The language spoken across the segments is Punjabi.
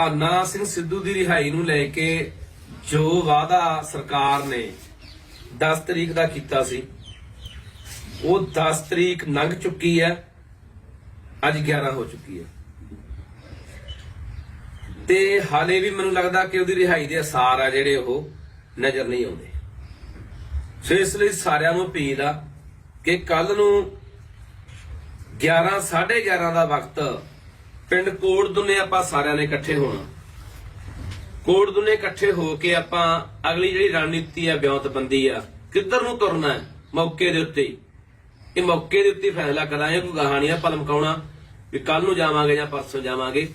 ਭਾਨਾ ਸਿੰਘ ਸਿੱਧੂ ਦੀ ਰਿਹਾਈ ਨੂੰ ਲੈ ਕੇ ਜੋ ਵਾਅਦਾ ਸਰਕਾਰ ਨੇ 10 ਤਰੀਕ ਦਾ ਕੀਤਾ ਸੀ, ਉਹ 10 ਤਰੀਕ ਲੰਘ ਚੁੱਕੀ ਹੈ, ਅੱਜ 11 ਹੋ ਚੁੱਕੀ ਹੈ। ਤੇ ਹਾਲੇ ਵੀ ਮੈਨੂੰ ਲੱਗਦਾ ਕਿ ਉਹਦੀ ਰਿਹਾਈ ਦੇ ਅਸਾਰ ਆ ਜਿਹੜੇ ਉਹ ਨਜ਼ਰ ਨਹੀਂ ਆਉਂਦੇ। ਸੋ ਇਸ ਲਈ ਸਾਰਿਆਂ ਨੂੰ ਅਪੀਲ ਆ ਕਿ ਕੱਲ ਨੂੰ 11 11:30 ਦਾ ਵਕਤ ਪਿੰਡ ਕੋਟ ਦੁਨੇ ਆਪਾਂ ਸਾਰਿਆਂ ਨੇ ਇਕੱਠੇ ਹੋਣਾ। ਕੋਟ ਦੁਨੇ ਇਕੱਠੇ ਹੋ ਕੇ ਆਪਾਂ ਅਗਲੀ ਜਿਹੜੀ ਰਣਨੀਤੀ ਆ ਬਿਉਂਤਬੰਦੀ ਆ, ਕਿੱਧਰ ਨੂੰ ਤੁਰਨਾ ਹੈ? ਮੌਕੇ ਦੇ ਉੱਤੇ ਇਹ ਮੌਕੇ ਦੇ ਉੱਤੇ ਫੈਸਲਾ ਕਰਾਂਗੇ, ਕੋਈ ਕਹਾਣੀਆਂ ਪਲਮਕਾਉਣਾ ਵੀ ਕੱਲ ਨੂੰ ਜਾਵਾਂਗੇ ਜਾਂ ਪਰਸੋਂ ਜਾਵਾਂਗੇ।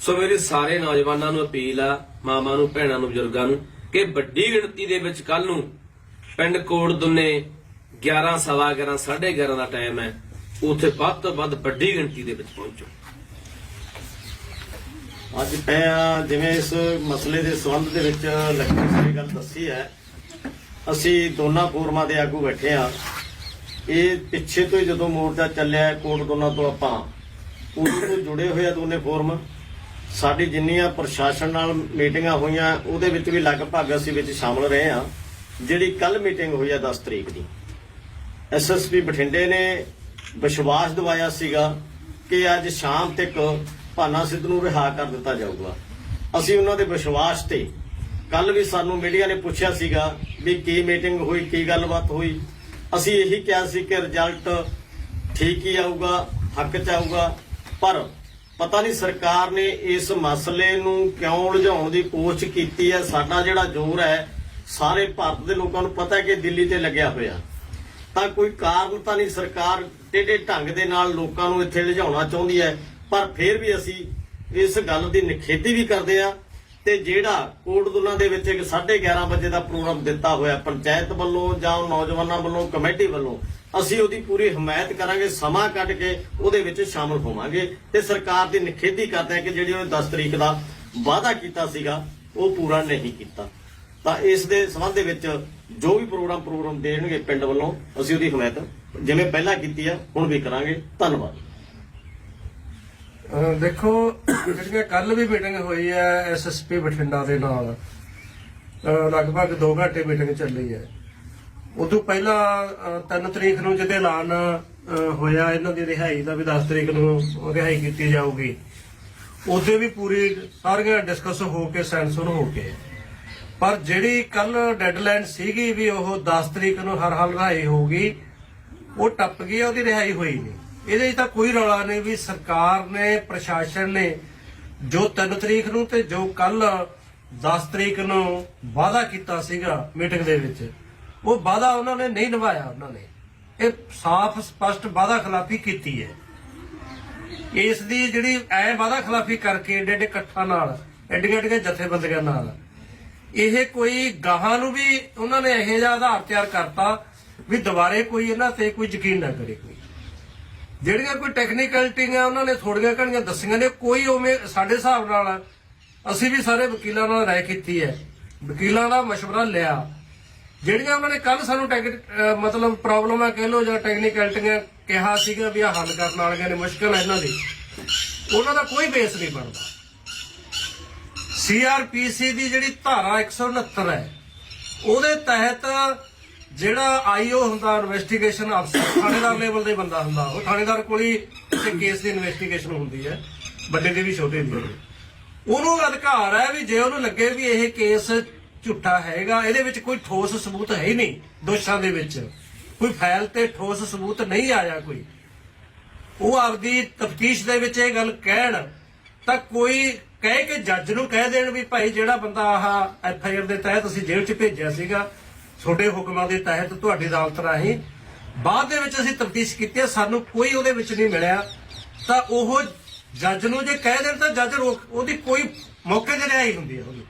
ਸੋ ਮੇਰੇ ਸਾਰੇ ਨੌਜਵਾਨਾਂ ਨੂੰ ਅਪੀਲ ਆ ਮਾਮਾ ਨੂੰ, ਭੈਣਾਂ ਨੂੰ, ਬਜ਼ੁਰਗਾਂ ਨੂੰ, ਕਿ ਵੱਡੀ ਗਿਣਤੀ ਦੇ ਵਿੱਚ ਕੱਲ ਨੂੰ ਪਿੰਡ ਕੋਟ ਦੁਨੇ 11 ਸਵਾ 11 11:30 ਦਾ ਟਾਈਮ ਹੈ, ਉੱਥੇ ਵੱਧ ਤੋਂ ਵੱਧ ਵੱਡੀ ਗਿਣਤੀ ਦੇ ਵਿੱਚ ਪਹੁੰਚੋ। ਅੱਜ ਮੈਂ ਜਿਵੇਂ ਇਸ ਮਸਲੇ ਦੇ ਸੰਬੰਧ ਦੇ ਵਿੱਚ ਲੱਖੀ ਸਾਰੀ ਗੱਲ ਦੱਸੀ ਹੈ, ਅਸੀਂ ਦੋਨਾਂ ਫੋਰਮਾਂ ਦੇ ਆਗੂ ਬੈਠੇ ਆ ਇਹ ਪਿੱਛੇ ਤੋਂ ਹੀ ਜਦੋਂ ਮੋਰਚਾ ਚੱਲਿਆ ਕੋਟ ਦੋਨਾਂ ਤੋਂ ਆਪਾਂ ਉਦੋਂ ਤੋਂ ਜੁੜੇ ਹੋਏ ਆ ਦੋਨੇ ਫੋਰਮ। ਸਾਡੀ ਜਿੰਨੀਆਂ ਪ੍ਰਸ਼ਾਸਨ ਨਾਲ ਮੀਟਿੰਗਾਂ ਹੋਈਆਂ, ਉਹਦੇ ਵਿੱਚ ਵੀ ਲਗਭਗ ਅਸੀਂ ਵਿੱਚ ਸ਼ਾਮਲ ਰਹੇ ਆ ਜਿਹੜੀ ਕੱਲ ਮੀਟਿੰਗ ਹੋਈ ਆ 10 ਤਰੀਕ ਦੀ। ਐਸਐਸਪੀ ਬਠਿੰਡੇ ਨੇ ਵਿਸ਼ਵਾਸ ਦਿਵਾਇਆ ਸੀਗਾ ਕਿ ਅੱਜ ਸ਼ਾਮ ਤੱਕ ਭਾਨਾ ਸਿੱਧ ਨੂੰ ਰਿਹਾ ਕਰ ਦਿੱਤਾ ਜਾਊਗਾ। ਅਸੀਂ ਉਹਨਾਂ ਦੇ ਵਿਸ਼ਵਾਸ ਤੇ ਕੱਲ ਵੀ ਸਾਨੂੰ ਮੀਡੀਆ ਨੇ ਪੁੱਛਿਆ ਸੀਗਾ ਵੀ ਕੀ ਮੀਟਿੰਗ ਹੋਈ, ਕੀ ਗੱਲਬਾਤ ਹੋਈ। ਅਸੀਂ ਇਹੀ ਕਿਹਾ ਸੀ ਕਿ ਰਿਜ਼ਲਟ ਠੀਕ ਹੀ ਆਊਗਾ, ਹੱਕ ਚ ਆਊਗਾ, ਪਰ ਪਤਾ ਨਹੀਂ ਸਰਕਾਰ ਨੇ ਇਸ ਮਸਲੇ ਨੂੰ ਕਿਉਂ ਉਲਝਾਉਣ ਦੀ ਕੋਸ਼ਿਸ਼ ਕੀਤੀ ਹੈ। ਸਾਡਾ ਜਿਹੜਾ ਜ਼ੋਰ ਹੈ, ਸਾਰੇ ਭਾਰਤ ਦੇ ਲੋਕਾਂ ਨੂੰ ਪਤਾ ਹੈ ਕਿ ਦਿੱਲੀ ਤੇ ਲੱਗਿਆ ਹੋਇਆ। ਤਾਂ ਕੋਈ ਕਾਰਨ ਤਾਂ ਨਹੀਂ ਸਰਕਾਰ ਟੇਢੇ ਢੰਗ ਦੇ ਨਾਲ ਲੋਕਾਂ ਨੂੰ ਇੱਥੇ ਲਿਜਾਉਣਾ ਚਾਹੁੰਦੀ ਹੈ। ਪਰ ਫਿਰ ਵੀ ਅਸੀਂ ਇਸ ਗੱਲ ਦੀ ਨਿਖੇਧੀ ਵੀ ਕਰਦੇ ਆ ਤੇ ਜਿਹੜਾ ਕੋਟਦੁਨਾ ਦੇ ਵਿੱਚ ਇੱਕ 11:30 ਵਜੇ ਦਾ ਪ੍ਰੋਗਰਾਮ ਦਿੱਤਾ ਹੋਇਆ ਪੰਚਾਇਤ ਵੱਲੋਂ ਜਾਂ ਨੌਜਵਾਨਾਂ ਵੱਲੋਂ, ਕਮੇਟੀ ਵੱਲੋਂ, ਅਸੀਂ ਉਹਦੀ ਪੂਰੀ ਹਮਾਇਤ ਕਰਾਂਗੇ, ਸਮਾਂ ਕੱਢ ਕੇ ਉਹਦੇ ਵਿੱਚ ਸ਼ਾਮਲ ਹੋਵਾਂਗੇ ਤੇ ਸਰਕਾਰ ਦੀ ਨਿਖੇਧੀ ਕਰਦੇ ਆ ਕਿ ਜਿਹੜੀ ਉਹਨੇ 10 ਤਰੀਕ ਦਾ ਵਾਅਦਾ ਕੀਤਾ ਸੀਗਾ, ਉਹ ਪੂਰਾ ਨਹੀਂ ਕੀਤਾ। ਤਾਂ ਇਸ ਦੇ ਸੰਬੰਧ ਦੇ ਵਿੱਚ ਜੋ ਵੀ ਪ੍ਰੋਗਰਾਮ ਪ੍ਰੋਗਰਾਮ ਦੇਣਗੇ ਪਿੰਡ ਵੱਲੋਂ, ਅਸੀਂ ਉਹਦੀ ਹਮਾਇਤ ਜਿਵੇਂ ਪਹਿਲਾਂ ਕੀਤੀ ਆ, ਹੁਣ ਵੀ ਕਰਾਂਗੇ। ਧੰਨਵਾਦ। ਦੇਖੋ, ਜਿਹੜੀਆਂ ਕੱਲ ਵੀ ਮੀਟਿੰਗ ਹੋਈ ਹੈ ਐਸਐਸਪੀ ਬਠਿੰਡਾ ਦੇ ਨਾਲ ਲਗਭਗ 2 ਘੰਟੇ ਮੀਟਿੰਗ ਚੱਲੀ ਹੈ। ਉਦੋਂ ਪਹਿਲਾਂ 3 ਤਰੀਕ ਨੂੰ ਜਿਹਦੇ ਐਲਾਨ ਹੋਇਆ, ਇਹਨਾਂ ਦੀ ਰਿਹਾਈ ਦਾ ਵੀ 10 ਤਰੀਕ ਨੂੰ ਰਿਹਾਈ ਕੀਤੀ ਜਾਊਗੀ, ਉਹਦੇ ਵੀ ਪੂਰੀ ਸਾਰੀਆਂ ਡਿਸਕਸ ਹੋ ਕੇ ਸੈਂਸਰ ਹੋ ਕੇ। ਪਰ ਜਿਹੜੀ ਕੱਲ ਡੈਡਲਾਈਨ ਸੀਗੀ ਵੀ ਉਹ 10 ਤਰੀਕ ਨੂੰ ਹਰ ਹਾਲ ਰਿਹਾਈ ਹੋਊਗੀ, ਉਹ ਟੱਪ ਗਈ ਉਹਦੀ ਰਿਹਾਈ ਹੋਈ ਨਹੀਂ। ਇਹਦੇ 'ਚ ਤਾਂ ਕੋਈ ਰੌਲਾ ਨਹੀਂ ਵੀ ਸਰਕਾਰ ਨੇ, ਪ੍ਰਸ਼ਾਸਨ ਨੇ ਜੋ 3 ਤਰੀਕ ਨੂੰ ਤੇ ਜੋ ਕੱਲ 10 ਤਰੀਕ ਨੂੰ ਵਾਅਦਾ ਕੀਤਾ ਸੀਗਾ ਮੀਟਿੰਗ ਦੇ ਵਿੱਚ, ਉਹ ਵਾਅਦਾ ਉਹਨਾਂ ਨੇ ਨਹੀਂ ਨਿਭਾਇਆ ਉਹਨਾਂ ਨੇ। ਇਹ ਸਾਫ਼, ਸਪਸ਼ਟ ਵਾਅਦਾ ਖਿਲਾਫੀ ਕੀਤੀ ਹੈ। ਇਸ ਦੀ ਜਿਹੜੀ ਐ ਵਾਅਦਾ ਖਿਲਾਫੀ ਕਰਕੇ ਏਡੇ ਏਡੇ ਇਕੱਠਾਂ ਨਾਲ, ਐਡੀਆਂ ਐਡੀਆਂ ਜਥੇਬੰਦੀਆਂ ਨਾਲ, ਇਹ ਕੋਈ ਗਾਹਾਂ ਨੂੰ ਵੀ ਉਹਨਾਂ ਨੇ ਇਹੋ ਜਿਹਾ ਆਧਾਰ ਤਿਆਰ ਕਰਤਾ ਵੀ ਦੁਬਾਰੇ ਕੋਈ ਇਹਨਾਂ ਤੇ ਕੋਈ ਯਕੀਨ ਨਾ ਕਰੇ। ਜਿਹੜੀਆਂ ਕੋਈ ਟੈਕਨੀਕਲਟੀਆਂ ਉਹਨਾਂ ਨੇ ਥੋੜੀਆਂ ਘਣੀਆਂ ਦੱਸੀਆਂ ਨੇ ਕੋਈ ਉਵੇਂ ਸਾਡੇ ਹਿਸਾਬ ਨਾਲ ਅਸੀਂ ਵੀ ਸਾਰੇ ਵਕੀਲਾਂ ਨਾਲ ਰਾਏ ਕੀਤੀ ਹੈ ਵਕੀਲਾਂ ਦਾ مشورہ ਲਿਆ ਜਿਹੜੀਆਂ ਉਹਨਾਂ ਨੇ ਕੱਲ ਸਾਨੂੰ ਟੈਕ- ਅਹ ਮਤਲਬ ਪ੍ਰੋਬਲਮ ਹੈ ਕਹਿ ਲੋ ਜਾਂ ਟੈਕਨੀਕਲਟੀਆਂ ਕਿਹਾ ਸੀਗਾ ਵੀ ਆ ਹੱਲ ਕਰਨ ਵਾਲੀਆਂ ਨੇ ਮੁਸ਼ਕਲ ਹੈ ਇਹਨਾਂ ਦੀ ਉਹਨਾਂ ਦਾ ਕੋਈ ਬੇਸ ਨਹੀਂ ਬਣਦਾ ਸੀਆਰਪੀਸੀ ਦੀ ਜਿਹੜੀ ਧਾਰਾ 169 ਹੈ ਉਹਦੇ ਤਹਿਤ ਜਿਹੜਾ ਆਈਓ ਹੁੰਦਾ ਇਨਵੈਸਟੀਗੇਸ਼ਨ ਅਫਸਰ ਥਾਣੇਦਾਰ ਲੈਵਲ ਦੇ ਬੰਦਾ ਹੁੰਦਾ ਉਹ, ਥਾਣੇਦਾਰ ਕੋਲ ਹੀ ਕਿਸੇ ਕੇਸ ਦੀ ਇਨਵੈਸਟੀਗੇਸ਼ਨ ਹੁੰਦੀ ਹੈ, ਵੱਡੇ ਦੀ ਵੀ, ਛੋਟੇ ਦੀ ਵੀ। ਉਹਨੂੰ ਅਧਿਕਾਰ ਹੈ ਵੀ ਜੇ ਉਹਨੂੰ ਲੱਗੇ ਵੀ ਇਹ ਕੇਸ ਝੂਠਾ ਹੈਗਾ, ਇਹਦੇ ਵਿੱਚ ਕੋਈ ਠੋਸ ਸਬੂਤ ਹੈ ਹੀ ਨਹੀਂ, ਦੋਸ਼ਾਂ ਦੇ ਵਿੱਚ। ਕੋਈ ਫਾਈਲ ਤੇ ਠੋਸ ਸਬੂਤ ਨਹੀਂ ਆਇਆ ਕੋਈ। ਉਹ ਆਪਦੀ ਤਫਤੀਸ਼ ਦੇ ਵਿੱਚ ਇਹ ਗੱਲ ਕਹਿਣ, ਤਾਂ ਕੋਈ ਕਹਿ ਕੇ ਜੱਜ ਨੂੰ ਕਹਿ ਦੇਣ ਵੀ ਭਾਈ ਜਿਹੜਾ ਬੰਦਾ ਆਹ ਐਫ ਆਈ ਆਰ ਦੇ ਤਹਿਤ ਅਸੀਂ ਜੇਲ੍ਹ 'ਚ ਭੇਜਿਆ ਸੀਗਾ ਛੋਟੇ ਹੁਕਮਾਂ ਦੇ ਤਹਿਤ ਤੁਹਾਡੀ ਅਦਾਲਤ ਰਾਹੀਂ ਬਾਅਦ ਦੇ ਵਿੱਚ ਅਸੀਂ ਤਫਤੀਸ਼ ਕੀਤੀ ਸਾਨੂੰ ਕੋਈ ਉਹਦੇ ਵਿੱਚ ਨਹੀਂ ਮਿਲਿਆ। ਤਾਂ ਉਹ ਜੱਜ ਨੂੰ ਜੇ ਕਹਿ ਦੇਣ ਤਾਂ ਜੱਜ ਰੋਕ, ਉਹਦੀ ਕੋਈ ਮੌਕੇ ਤੇ ਰਿਹਾਈ ਹੁੰਦੀ ਹੈ ਉਹਦੀ।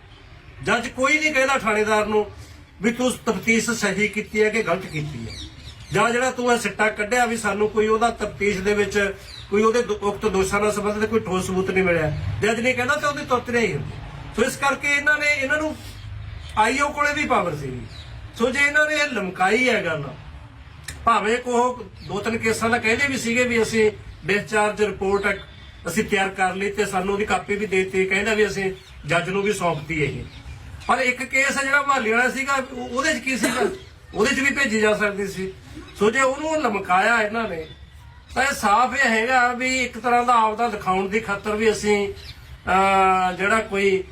ਜੱਜ ਕੋਈ ਨਹੀਂ ਕਹਿੰਦਾ ਥਾਣੇਦਾਰ ਨੂੰ ਵੀ ਤੂੰ ਤਫਤੀਸ਼ ਸਹੀ ਕੀਤੀ ਹੈ ਕਿ ਗਲਤ ਕੀਤੀ ਹੈ। ਜਾਂ ਜਿਹੜਾ ਤੂੰ ਇਹ ਸਿੱਟਾ ਕੱਢਿਆ ਵੀ ਸਾਨੂੰ ਕੋਈ ਉਹਦਾ ਤਫਤੀਸ਼ ਦੇ ਵਿੱਚ ਕੋਈ ਉਹਦੇ ਉਕਤ ਦੋਸ਼ਾਂ ਨਾਲ ਸੰਬੰਧਿਤ ਕੋਈ ਠੋਸ ਸਬੂਤ ਨਹੀਂ ਮਿਲਿਆ। ਜੱਜ ਨੇ ਕਹਿੰਦਾ ਤਾਂ ਉਹਦੀ ਤੁਰਤ ਨਹੀਂ ਹੁੰਦੀ ਸੋ ਇਸ ਕਰਕੇ ਇਹਨਾਂ ਨੇ, ਇਹਨਾਂ ਨੂੰ ਆਈਓ ਕੋਲੇ ਵੀ ਪਾਵਰ ਸੀ ਸੋ ਜੇ ਇਹਨਾਂ ਨੇ ਇਹ ਲਮਕਾਈ ਹੈ ਗੱਲ ਭਾਵੇਂ ਕੋ ਦੋ ਤਿੰਨ ਕੇਸਾਂ ਦਾ ਕਹਿੰਦੇ ਵੀ ਸੀਗੇ ਵੀ ਅਸੀਂ ਡਿਸਚਾਰਜ ਰਿਪੋਰਟ ਅਸੀਂ ਤਿਆਰ ਕਰ ਲਈ ਤੇ ਸਾਨੂੰ ਉਹਦੀ ਕਾਪੀ ਵੀ ਦੇ ਕਹਿੰਦਾ ਵੀ ਅਸੀਂ ਜੱਜ ਨੂੰ ਵੀ ਸੌਂਪਤੀ ਇਹ। ਪਰ ਇੱਕ ਕੇਸ ਹੈ ਜਿਹੜਾ ਮਹੱਲੇ ਵਾਲਾ ਸੀਗਾ ਉਹਦੇ 'ਚ ਕੀ ਸੀਗਾ? ਉਹਦੇ 'ਚ ਵੀ ਭੇਜੀ ਜਾ ਸਕਦੀ ਸੀ। ਸੋ ਜੇ ਉਹਨੂੰ ਲਮਕਾਇਆ ਇਹਨਾਂ ਨੇ ਤਾਂ ਇਹ ਸਾਫ਼ ਇਹ ਹੈਗਾ ਵੀ ਇੱਕ ਤਰ੍ਹਾਂ ਦਾ ਆਪਦਾ ਦਿਖਾਉਣ ਦੀ ਖਾਤਰ ਵੀ ਅਸੀਂ ਅਹ, ਜਿਹੜਾ ਕੋਈ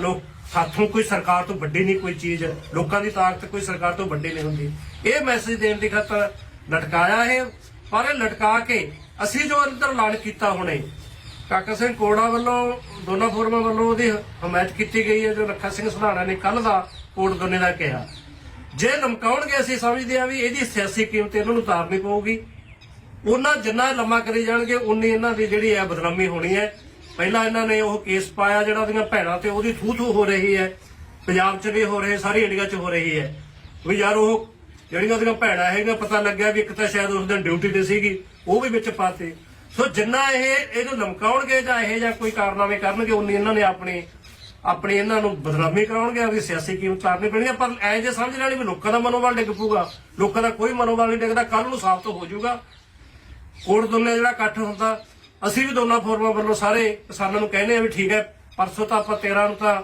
ਲੋਕ ਸਾਥੋਂ ਕੋਈ ਸਰਕਾਰ ਤੋਂ ਵੱਡੀ ਨਹੀਂ ਕੋਈ ਚੀਜ਼, ਲੋਕਾਂ ਦੀ ਤਾਕਤ ਕੋਈ ਸਰਕਾਰ ਤੋਂ ਵੱਡੀ ਨਹੀਂ ਹੁੰਦੀ। ਇਹ ਮੈਸੇਜ ਦੇਣ ਦੀ ਖਾਤਰ ਲਟਕਾਇਆ ਇਹ, ਪਰ ਇਹ ਲਟਕਾ ਕੇ ਅਸੀਂ ਜੋ ਅੰਦਰ ਐਲਾਨ ਕੀਤਾ ਹੁਣੇ, ਕਾਕਾ ਸਿੰਘ ਕੋੜਾ ਵੱਲੋਂ, ਦੋਨਾਂ ਫੋਰਮਾਂ ਵੱਲੋਂ ਉਹਦੀ ਹਮਾਇਤ ਕੀਤੀ ਗਈ ਹੈ, ਜੋ ਲੱਖਾ ਸਿੰਘ ਸੁਧਾਣਾ ਨੇ ਕੱਲ ਦਾ ਕੋਟ ਦੋਨੇ ਦਾ ਕਿਹਾ। ਜੇ ਲਮਕਾਉਣਗੇ, ਅਸੀਂ ਸਮਝਦੇ ਆ ਵੀ ਇਹਦੀ ਸਿਆਸੀ ਕੀਮਤ ਇਹਨਾਂ ਨੂੰ ਉਤਾਰਨੀ ਪਊਗੀ। ਉਹਨਾਂ ਜਿੰਨਾ ਲੰਮਾ ਕਰੀ ਜਾਣਗੇ, ਉਨੀ ਇਹਨਾਂ ਦੀ ਜਿਹੜੀ ਹੈ ਬਦਨਾਮੀ ਹੋਣੀ ਹੈ। ਪਹਿਲਾਂ ਇਹਨਾਂ ਨੇ ਉਹ ਕੇਸ ਪਾਇਆ ਜਿਹੜਾ ਉਹਦੀਆਂ ਭੈਣਾਂ ਤੇ ਉਹਦੀ ਥੂ ਥੂ ਹੋ ਰਹੀ ਹੈ। ਪੰਜਾਬ 'ਚ ਵੀ ਹੋ ਰਹੀ, ਸਾਰੀ ਇੰਡੀਆ 'ਚ ਹੋ ਰਹੀ ਹੈ। ਵੀ ਯਾਰ ਉਹ ਜਿਹੜੀਆਂ ਉਹਦੀਆਂ ਭੈਣਾਂ ਹੈਗੀਆਂ, ਪਤਾ ਲੱਗਿਆ ਵੀ ਇੱਕ ਤਾਂ ਸ਼ਾਇਦ ਉਸ ਦਿਨ ਡਿਊਟੀ ਤੇ ਸੀਗੀ, ਉਹ ਵੀ ਵਿੱਚ ਪਾਤੇ। ਸੋ ਜਿੰਨਾ ਇਹ, ਇਹਨੂੰ ਲਮਕਾਉਣਗੇ ਜਾਂ ਇਹ ਜਾਂ ਕੋਈ ਕਾਰਨਾਮੇ ਕਰਨਗੇ, ਉਨੀ ਇਹਨਾਂ ਨੇ ਆਪਣੀ ਆਪਣੀ ਇਹਨਾਂ ਨੂੰ ਬਦਨਾਮੀ ਕਰਾਉਣਗੇ, ਆਪਣੀ ਸਿਆਸੀ ਕੀਮਤ ਉਤਾਰਨੀ ਪੈਣੀ ਹੈ। ਪਰ ਐ ਜੇ ਸਮਝ ਲੈਣੀ ਵੀ ਲੋਕਾਂ ਦਾ ਮਨੋਬਲ ਡਿੱਗ ਪੂਗਾ ਲੋਕਾਂ ਦਾ ਕੋਈ ਮਨੋਬਲ ਨਹੀਂ ਡਿੱਗਦਾ ਕੱਲ ਨੂੰ ਸਾਫ਼ ਹੋ ਜਾਊਗਾ। ਕੋਟ ਦੋਨੇ ਜਿਹੜਾ ਇਕੱਠ ਹੁੰਦਾ ਅਸੀਂ ਵੀ ਦੋਨਾਂ ਫੋਰਮਾਂ ਵੱਲੋਂ ਸਾਰੇ ਕਿਸਾਨਾਂ ਨੂੰ ਕਹਿੰਦੇ ਆ ਵੀ ਠੀਕ ਹੈ, ਪਰਸੋਂ ਤਾਂ ਆਪਾਂ 13 ਨੂੰ ਤਾਂ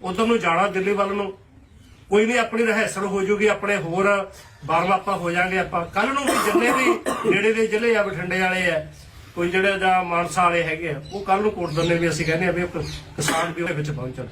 ਉਧਰ ਨੂੰ ਜਾਣਾ, ਦਿੱਲੀ ਵੱਲ ਨੂੰ। ਕੋਈ ਨਹੀਂ ਆਪਣੀ ਰਹਿਸਲ ਹੋ ਜੂਗੀ, ਆਪਣੇ ਹੋਰ ਬਾਰਮ ਆਪਾਂ ਹੋ ਜਾਾਂਗੇ ਆਪਾਂ। ਕੱਲ ਨੂੰ ਵੀ ਜਿੰਨੇ ਵੀ ਨੇੜੇ ਦੇ ਜ਼ਿਲ੍ਹੇ ਆ, ਬਠਿੰਡੇ ਵਾਲੇ ਆ, ਕੋਈ ਜਿਹੜੇ ਜਾਂ ਮਾਨਸਾ ਵਾਲੇ ਹੈਗੇ ਆ, ਉਹ ਕੱਲ ਨੂੰ ਕੋਟ ਦੋਨੇ ਵੀ ਅਸੀਂ ਕਹਿੰਦੇ ਆ ਵੀ ਕਿਸਾਨ ਵੀ ਉਹਦੇ ਵਿੱਚ ਪਹੁੰਚਣ।